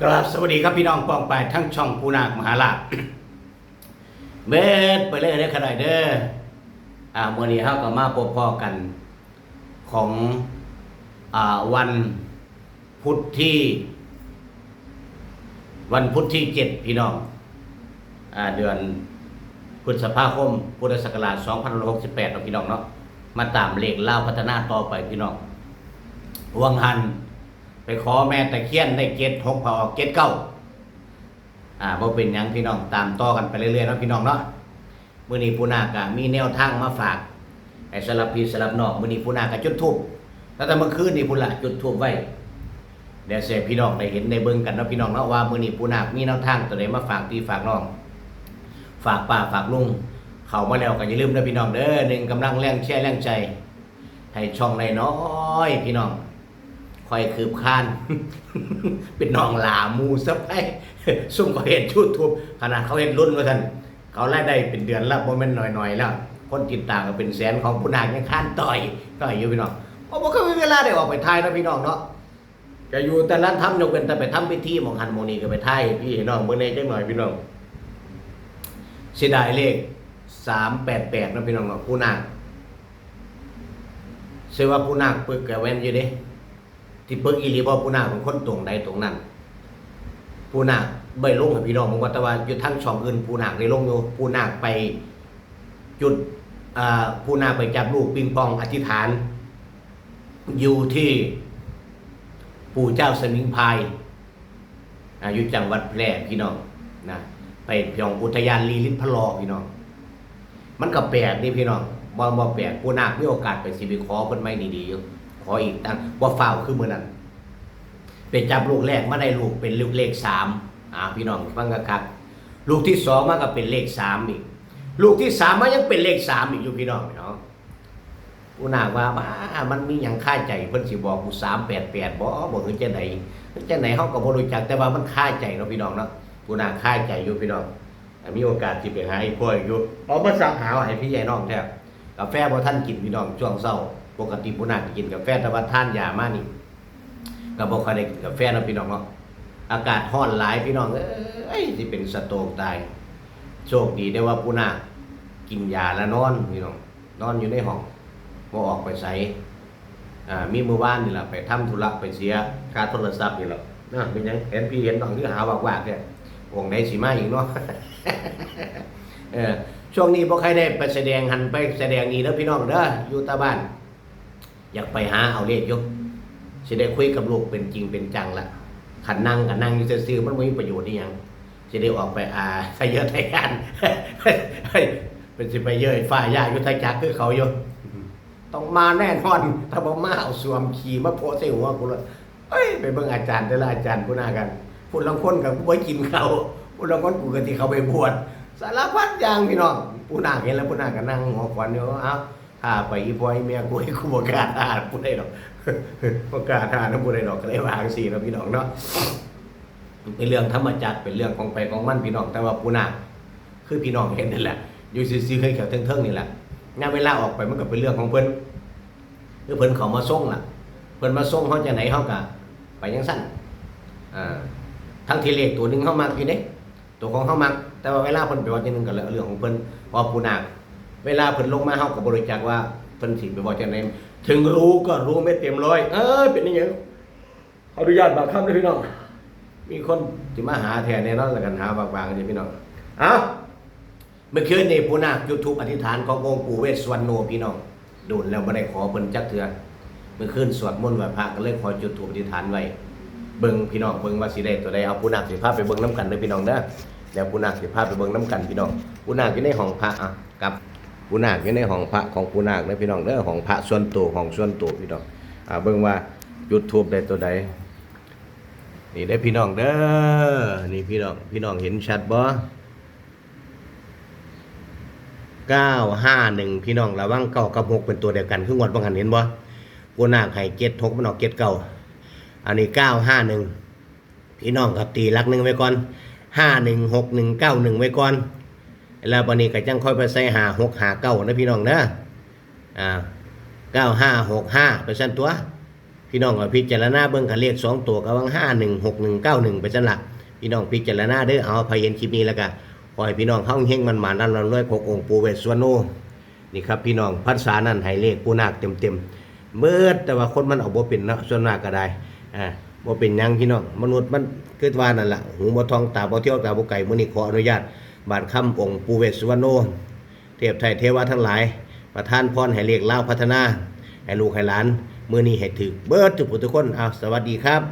กราบสวัสดีครับพี่น้องปองไปทั้งช่องปูนาคมหาลาภเบ็ดไปเลยเด้อขนาดเด้ออ่ามื่อนี้เฮาก็มาพบพ่อกัน ของอ่าวันพุธที่ วันพุธที่เจ็ดพี่น้องอ่าเดือนพฤษภาคมพุทธศักราช2568เนาะพี่น้องเนาะมาตามเลขเล่าพัฒนาต่อไปพี่น้องวังหัน ไปขอแม่ตะเคียนได้เกตหกพอออกเกตเก้าอ่าบ่เป็นยังพี่น้องตามต่อกันไปเรื่อยๆเนาะพี่น้องเนาะมื้อนี้ปูนาก็มีแนวทางมาฝากให้สลับพี่สลับนอกมื้อนี้ปูนาก็จุดธูปแล้วแต่เมื่อคืนนี่พุ่นละจุดธูปไว้เดี๋ยวเสียพี่น้องได้เห็นได้เบิ่งกันเนาะพี่น้องเนาะว่ามื้อนี้ปูนาคมีแนวทางตัวใดมาฝากพี่ฝากน้อง ฝากป้าฝากลุงเข้ามาแล้วก็อย่าลืมนะพี่น้องเด้อหนึ่งกำลังแรงแช่แรงใจให้ช่องในน้อยพี่น้อง คอยคืบคาน เป็นน้องหลามูซะไปซุ่มเขาเห็นชูทูบขนาดเขาเห็นรุ่นว่าท่านเขาไล่ได้เป็นเดือนละโมเมนต์หน่อยๆแล้วคนติดตามก็เป็นแสนของผู้นางยังค้านต่อยต่อยอยู่พี่น้องเพราะว่าก็มีเวลาได้ออกไปทายนะพี่น้องเนาะจะอยู่แต่นั้นทำยกเป็นแต่ไปทำพิธีมองหันโมนีก็ไปทายพี่น้องเมื่อในจังหน่อยพี่น้องเสียดายเลขสามแปดแปดนะพี่น้องเนาะผู้นางเชื่อว่าผู้นางปึกกับแวนอยู่เด้ ที่เปิกอีหลีบ่ผู้นาคเป็นคนตรงใดตรงนั้นผู้นาคใบลงให้พี่น้องผมว่าแต่ว่าอยู่ทั้งช่องอื่นผู้นาคได้ลงอยู่ผู้นาคไปจุดผู้นาคไปจับลูกปิงปองอธิษฐาน อยู่ที่ปู่เจ้าสมิงพายอายู่จังหวัดแพร่พี่น้องนะไปเพียงอุทยานลีลิศพลอพี่น้อง มันก็แปลกนี่พี่น้องบ่บ่แปลกผู้นาคมีโอกาสไปสิไปขอเพิ่นไม่ดีๆอยู่ ขออีกตั้งบ่าฝ้าวคือมือนั้นเป็นจับลูกแรกมาได้ลูกเป็นลูกเลขสามอ่าพี่น้องฟังกันครับ ลูกที่สองมาก็เป็นเลขสามอีก ลูกที่สามมายังเป็นเลขสามอีกอยู่พี่น้องเนาะกูน่าว่ามามันมีหยังค่าใจเพิ่นสิบอกกูสามแปดแปดบ่บ่คือจังไดจังไดเฮาก็บ่รู้จักแต่ว่ามันค่าใจเนาะพี่น้องเนาะกูน่าค่าใจอยู่พี่น้องมีโอกาสที่ไปหาไอ้พ่ออยู่เอามาสั่งหาให้พี่ใหญ่น้องแท้กาแฟบ่ทันกินพี่น้องช่วงเช้า ปกติผู้นาจะกินกาแฟแต่ว่าท่านยามานี่ก็บ่ค่อยได้กินกาแฟนะพี่น้องเนาะอากาศร้อนหลายพี่น้องเอ้ยสิเป็นสโตกตายโชคดีได้ว่าผู้นากินยาแล้วนอนพี่น้องนอนอยู่ในห้องบ่ออกไปไสอ่ามีมื้อวานนี่แหละไปทำธุระไปเสียค่าโทรศัพท์นี่แหละนะเป็นยังเห็นพี่เห็นน้องคือหาว่ากๆแท้วงใดสิมาอีกเนาะเออช่วงนี้บ่ใครได้ไปแสดงหันไปแสดงนี่เด้อพี่น้องเด้ออยู่ตาบ้าน อยากไปหาเอาเลขยกสิได้คุยกับลูกเป็นจริงเป็นจังละขันนั่งกับนั่งอยู่ซื่อมันไม่มีประโยชน์นี่ยังสิได้ออกไปอาทะเยอะทะยานเป็นสิไปเยอะฝ่ายยายุทธจักรคือเขาอยู่ต้องมาแน่นอนถ้าบ่มาเอาสวมขี่มาโพสใส่หัวกูเลยเอ้ยไปเบิ่งอาจารย์แต่ละอาจารย์ผู้หน้ากันพูดลังคนกับผู้ไว้กินเขาพูดลังคนกูกันที่เขาไปบวชสารพัดอย่างพี่น้องผู้หน้าเห็นแล้วผู้หน้าก็นั่งหัวควันอยู่เอ้า ถ้าไปอีพอยเมียกูให้กูบอกล้าทานผู้ใดดอกบอกล้าทานนะผู้ใดดอกก็เลยวางสีเนาะพี่น้องเนาะเป็นเรื่องธรรมจักรเป็นเรื่องของไปของมันพี่น้องแต่ว่าปูนาคือพี่น้องเห็นนั่นแหละอยู่ซื่อๆเคยแถวเทิงๆนี่แหละงานเวลาออกไปมันก็เป็นเรื่องของเพิ่นคือเพิ่นเขามาส่งล่ะ เพิ่นมาส่งเขาจะไหนเขากะไปยังสั้นอ่าทั้งทีเลขตัวหนึ่งเขามักอยู่เด้ตัวของเขามักแต่ว่าเวลาเพิ่นไปวัดที่นึงก็เรื่องของเพิ่นเพอปูนา เวลาเพิ่นลงมาเฮาก็บริจาคว่าเพิ่นสิไปบอกจังได๋ถึงรู้ก็รู้ไม่เต็มร้อย เออเป็นนี่หยังขออนุญาตบางคำด้วยพี่น้อง มีคนสิมาหาแทนแน่นอนแล้วกันหาบางๆนี่พี่น้องอ้าเมื่อคืนนี่ผู้นาค YouTube อธิษฐานขององค์ปู่เวสสวรรณโนพี่น้องโดนแล้วบ่ได้ขอเพิ่นจักเทื่อเมื่อคืนสวดมนต์ไหว้พระก็เลยขอจุดธูปอธิษฐานไว้เบิ่งพี่น้องเบิ่งว่าสิได้ตัวใดเอาผู้นาคสิพาไปเบิ่งน้ำกันเด้อพี่น้องเด้อแล้วผู้นาคสิพาไปเบิ่งน้ำกันพี่น้องผู้นาคอยู่ในห้องพระอะกับ ปูนาคอยู่ในห้องพระของปูนาคเด้อพี่น้องเด้อห้องพระส่วนตัวของส่วนตัวพี่น้องอ่าเบิ่งว่าจุดทูบได้ตัวใดนี่ได้อพี่น้องเด้อนี่พี่น้องพี่น้องเห็นชัดบ่เก้าห้าหนึ่งพี่น้องระวังเก้ากับหกเป็นตัวเดียวกันคืองวดบางหันเห็นบ่ปูนาคให้เจ็ดหกมันออกเจ็ดเก้าอันนี้เก้าห้าหนึ่งพี่น้องครับตีลักหนึ่งไว้ก่อนห้าหนึ่งหกหนึ่งเก้าหนึ่งไว้ก่อน แล้ววันนี้ก็จังค่อยไปใส่หาหกหาเก้านะพี่น้องเด้ออ่าเก้าห้าหกห้าเปอร์เซ็นตัว พี่น้องก็พิจารณาเบิ่งกันเลขสองตัวก็วัง516191ไปซั่นล่ะพี่น้องพิจารณาเด้อเอาพยเห็นคลิปนี้แล้วก็ขอให้พี่น้องเฮาเฮงมันมานั่นรวยๆพกองค์ปูเวสสวรรณโนนี่ครับพี่น้องพรรษานั้นให้เลขปูนาคเต็มๆเบิดแต่ว่าคนมันเอาบ่เป็นเนาะส่วนมากก็ได้อ่าบ่เป็นยังพี่น้องมนุษย์มันคิดว่านั่นแหละหูบ่ทองตาบ่เที่ยวตาบ่ไก่มื้อนี้ขออนุญาต บาทค่ำองค์ปูเวสุวรรณโนเทพไทยเทวะทั้งหลาย ประทานพรให้เรียกเล่าพัฒนา ให้ลูกให้หลาน มือนี้ให้ถึกเบิดทุกผู้ทุกคนเอาสวัสดีครับ